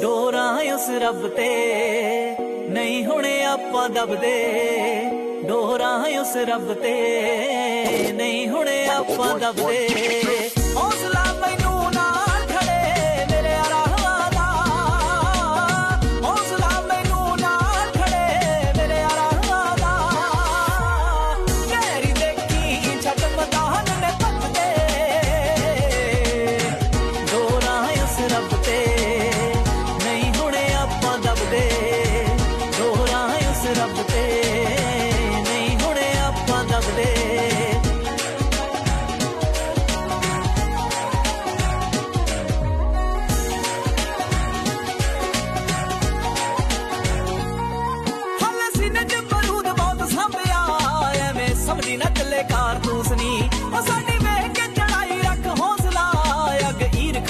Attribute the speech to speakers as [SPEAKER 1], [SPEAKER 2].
[SPEAKER 1] ਡੋਰਾਂ ਉਸ ਰੱਬ ਤੇ, ਨਹੀਂ ਹੁਣ ਆਪਾਂ ਦਬਦੇ। ਡੋਰਾਂ ਉਸ ਰੱਬ ਤੇ, ਨਹੀਂ ਹੁਣ ਆਪਾਂ ਦਬਦੇ। बेकार तूसनी ओ साडी वे